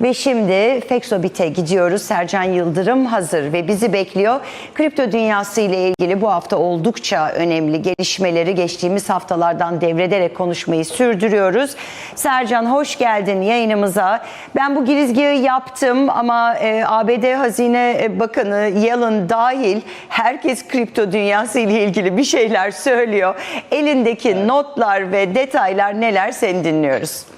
Ve şimdi Fexobit'e gidiyoruz. Sercan Yıldırım hazır ve bizi bekliyor. Kripto dünyası ile ilgili bu hafta oldukça önemli gelişmeleri geçtiğimiz haftalardan devrederek konuşmayı sürdürüyoruz. Sercan hoş geldin yayınımıza. Ben bu girizgahı yaptım ama e, ABD Hazine Bakanı Yellen dahil herkes kripto dünyası ile ilgili bir şeyler söylüyor. Elindeki notlar ve detaylar neler seni dinliyoruz.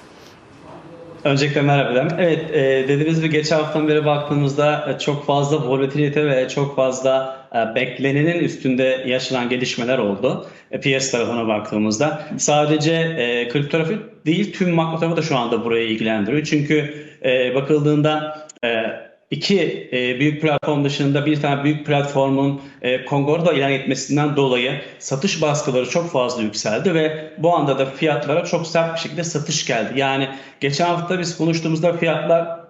Öncelikle merhaba Dem. Evet e, dediğiniz gibi geçen haftadan beri baktığımızda e, çok fazla volatilite ve çok fazla e, beklenenin üstünde yaşanan gelişmeler oldu. E, piyasa tarafına baktığımızda. Sadece e, kripto tarafı değil tüm makro tarafı da şu anda buraya ilgilendiriyor. Çünkü e, bakıldığında e, iki e, büyük platform dışında bir tane büyük platformun e, Kongor'da ilan etmesinden dolayı satış baskıları çok fazla yükseldi ve bu anda da fiyatlara çok sert bir şekilde satış geldi. Yani geçen hafta biz konuştuğumuzda fiyatlar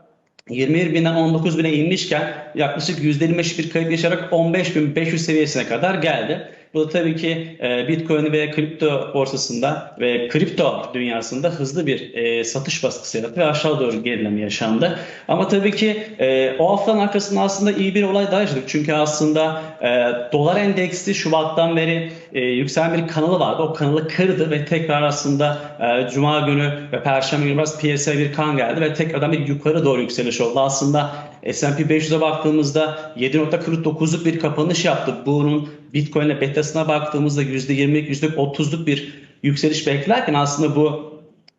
21 binden 19 bine inmişken yaklaşık %25 bir kayıp yaşayarak 15.500 seviyesine kadar geldi. Bu da tabii ki e, Bitcoin ve kripto borsasında ve kripto dünyasında hızlı bir e, satış baskısı yarattı ve aşağı doğru gerileme yaşandı. Ama tabii ki e, o haftanın arkasında aslında iyi bir olay daha yaşadık. Çünkü aslında dolar endeksi Şubat'tan beri e, yükselen bir kanalı vardı. O kanalı kırdı ve tekrar aslında Cuma günü ve Perşembe günü biraz piyasaya bir kan geldi ve tekrardan bir yukarı doğru yükseliş oldu. Aslında S&P 500'e baktığımızda 7.49'luk bir kapanış yaptı. Bunun Bitcoin ile betasına baktığımızda %20'lik, %30'luk bir yükseliş beklerken aslında bu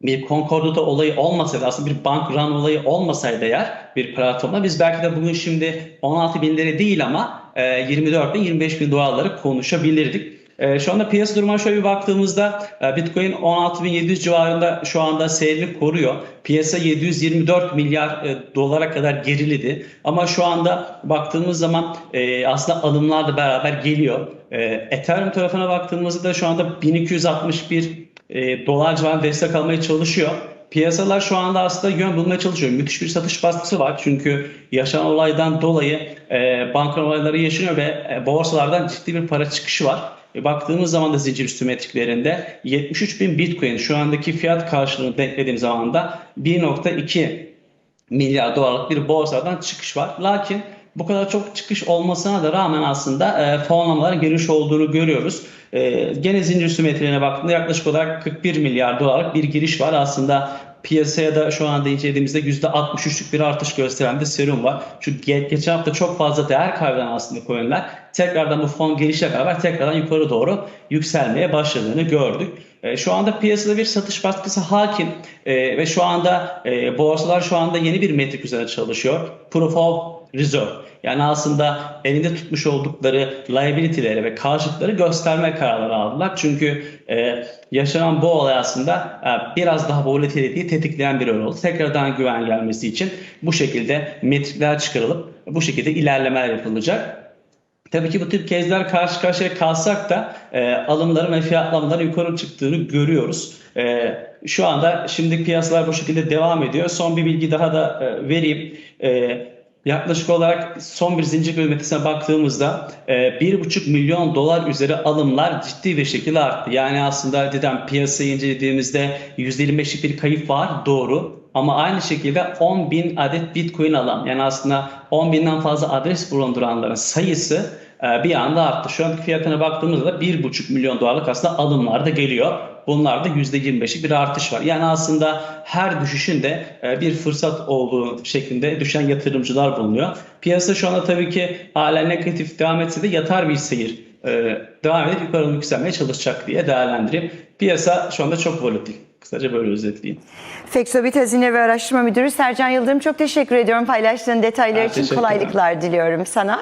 bir Concordat'a olayı olmasaydı aslında bir bank run olayı olmasaydı eğer bir platformda biz belki de bugün şimdi 16 binleri değil ama e, 24 bin 25 bin dolarları konuşabilirdik. E, Şu anda piyasa durumuna şöyle bir baktığımızda e, Bitcoin 16.700 civarında şu anda seyrini koruyor. Piyasa 724 milyar e, dolara kadar geriledi. Ama şu anda baktığımız zaman e, aslında alımlar da beraber geliyor. Ethereum tarafına baktığımızda da şu anda 1261 e, dolar civarında destek almaya çalışıyor. Piyasalar şu anda aslında yön bulmaya çalışıyor. Müthiş bir satış baskısı var. Çünkü yaşanan olaydan dolayı e, banka olayları yaşanıyor ve borsalardan ciddi bir para çıkışı var. E, baktığımız zaman da zincir üstü metriklerinde 73 bin Bitcoin şu andaki fiyat karşılığını denklediğim zaman da 1.2 milyar dolarlık bir borsadan çıkış var. Lakin bu kadar çok çıkış olmasına da rağmen aslında e, fonlamaların geniş olduğunu görüyoruz. E, gene zincir sümetrilerine baktığında yaklaşık olarak 41 milyar dolarlık bir giriş var. Aslında piyasaya da şu anda incelediğimizde %63'lük bir artış gösteren bir serum var. Çünkü ge- geçen hafta çok fazla değer kaybeden aslında coinler tekrardan bu fon gelişle beraber tekrardan yukarı doğru yükselmeye başladığını gördük. E, Şu anda piyasada bir satış baskısı hakim E, ve şu anda e, borsalar şu anda yeni bir metrik üzerine çalışıyor. Proof of Reserve. Yani aslında elinde tutmuş oldukları liability'leri ve karşılıkları gösterme kararları aldılar. Çünkü e, yaşanan bu olay aslında e, biraz daha volatility'yi tetikleyen bir olay oldu. Tekrardan güven gelmesi için bu şekilde metrikler çıkarılıp bu şekilde ilerlemeler yapılacak. Tabii ki bu tip kezler karşı karşıya kalsak da e, alımların ve fiyatlamaların yukarı çıktığını görüyoruz. E, şu anda şimdi piyasalar bu şekilde devam ediyor. Son bir bilgi daha da e, vereyim. E, yaklaşık olarak son bir zincir kilometresine baktığımızda e, 1,5 milyon dolar üzeri alımlar ciddi bir şekilde arttı. Yani aslında dedim piyasayı incelediğimizde %25'lik bir kayıp var doğru. Ama aynı şekilde 10 bin adet Bitcoin alan yani aslında 10 binden fazla adres bulunduranların sayısı e, bir anda arttı. Şu anki fiyatına baktığımızda da 1,5 milyon dolarlık aslında alımlar da geliyor. Bunlarda %25'lik bir artış var. Yani aslında her düşüşün de e, bir fırsat olduğu şeklinde düşen yatırımcılar bulunuyor. Piyasa şu anda tabii ki hala negatif devam etse de yatar bir seyir e, devam edip yukarı yükselmeye çalışacak diye değerlendireyim. Piyasa şu anda çok volatil. Kısaca böyle özetleyeyim. Fexobit Hazine ve Araştırma Müdürü Sercan Yıldırım çok teşekkür ediyorum paylaştığın detaylar Ben için kolaylıklar diliyorum sana.